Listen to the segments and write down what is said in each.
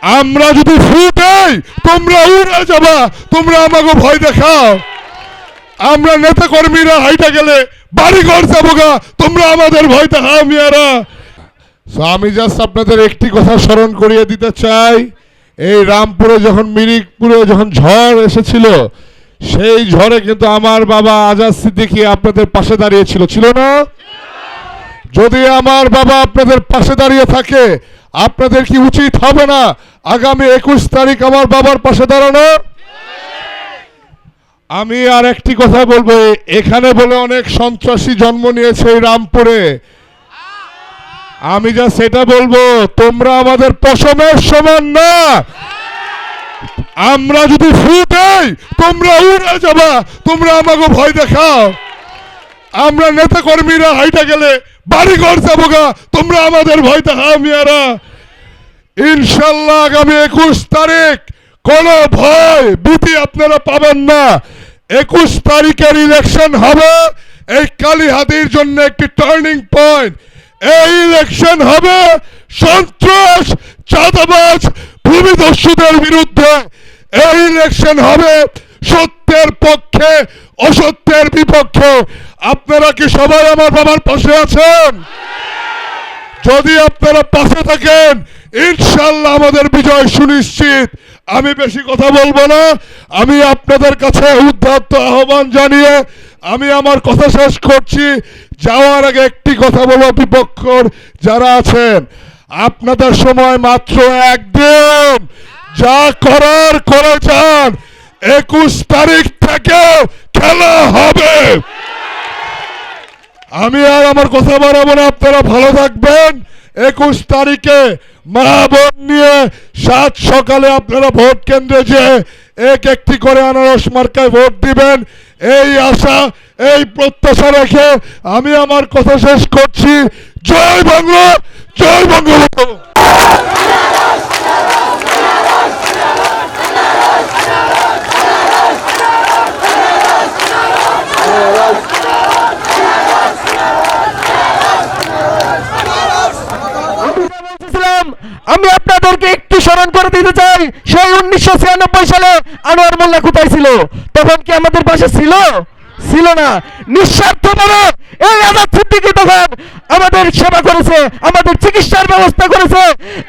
আমরা যদি ফু দেই, তোমরা উড়ে যাবা। তোমরা আমাকে ভয় দেখাও। আমরা নেতা কর্মীরা হাইটা গেলে বাড়ি ঘর যাব গা। তোমরা আমাদের ভয় দেখাও মিয়ারা। আমি জাস্ট আপনাদের একটি কথা স্মরণ করিয়ে দিতে চাই। এই রামপুরে যখন, মিরিকপুরে যখন ঝড় এসেছিল, সেই ঝড়ে কিন্তু আমার বাবা আজাদ সিদ্দিকী আপনাদের পাশে দাঁড়িয়েছিল ছিল না? যদি আমার বাবা আপনাদের পাশে দাঁড়িয়ে থাকে, আপনাদের কি উচিত হবে না আগামী একুশ তারিখ আমার বাবার পাশে দাঁড়ানো? আমি আর একটি কথা বলব, এখানে বলে অনেক সন্ত্রাসী জন্ম নিয়েছে এই রামপুরে। আমি যা সেটা বলব, তোমরা আমাদের পশমের সমান না। আমরা যদি ফু দেই তোমরা উড়ে যাবা, তোমরা আমাকে ভয় দেখাও। আমরা নেতা কর্মীরা হাইটা গেলে বাড়ি ঘর যাব গা। তোমরা আমাদের ভয় দেখাও মিয়ারা। ইনশাল্লাহ আগামী একুশ তারিখ কোনো ভয় ভীতি আপনারা পাবেন না। একুশ তারিখের ইলেকশন হবে। এই কালীহাতির জন্য একটি টার্নিং পয়েন্ট এই ইলেকশন হবে সন্ত্রাস, চাঁদাবাজ, ভূমিদস্যুদের বিরুদ্ধে। এই ইলেকশন হবে সত্যের পক্ষে, অসত্যের বিপক্ষে। আপনারা কি সবাই আমার বাবার পাশে আছেন? যদি আপনারা পাশে থাকেন ইনশাল্লাহ আমাদের বিজয় সুনিশ্চিত। আমি বেশি কথা বলব না। আমি আপনাদের কাছে উদ্ধত্ত আহ্বান জানিয়ে আমি আমার কথা শেষ করছি। যাওয়ার আগে একটি কথা বলব বিপক্ষর যারা আছেন। আপনাদের সময় মাত্র একদিন। যা করার করে যান। একুশ তারিখ থেকে খেলা হবে। আমি আর আমার কথা বাড়াবো না, আপনারা ভালো থাকবেন। একুশ তারিখে মা বোন নিয়ে সাত সকালে আপনারা ভোট কেন্দ্রে যে এক একটি করে আনারস মার্কায় ভোট দিবেন। এই আশা, এই প্রত্যাশা রেখে আমি আমার কথা শেষ করছি। জয় বাংলা, জয় বঙ্গবন্ধু। আমি আপনাদেরকে একটু স্মরণ করে দিতে চাই, সেই উনিশশো ছিয়ানব্বই সালে আনোয়ার মোল্লা কোথায় ছিল? তখন কি আমাদের পাশে ছিল? ছিল না। নিঃস্বার্থভাবে এই আজাদ সিদ্দিকী তখন আমাদের সেবা করেছে, আমাদের চিকিৎসার ব্যবস্থা করেছে।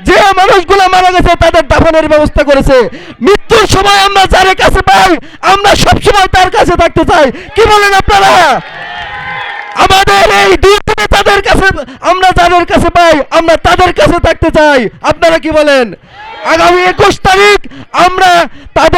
যে মানুষগুলো মারা গেছে, তাদের দাফনের ব্যবস্থা করেছে। মৃত্যুর সময় আমরা যার কাছে পাই, আমরা সবসময় তার কাছে থাকতে চাই। কি বলেন আপনারা? আমাদের এই দুই তাদের কাছে, আমরা যাদের কাছে পাই, আমরা তাদের কাছে থাকতে চাই। আপনারা কি বলেন? আগামী একুশ তারিখ আমরা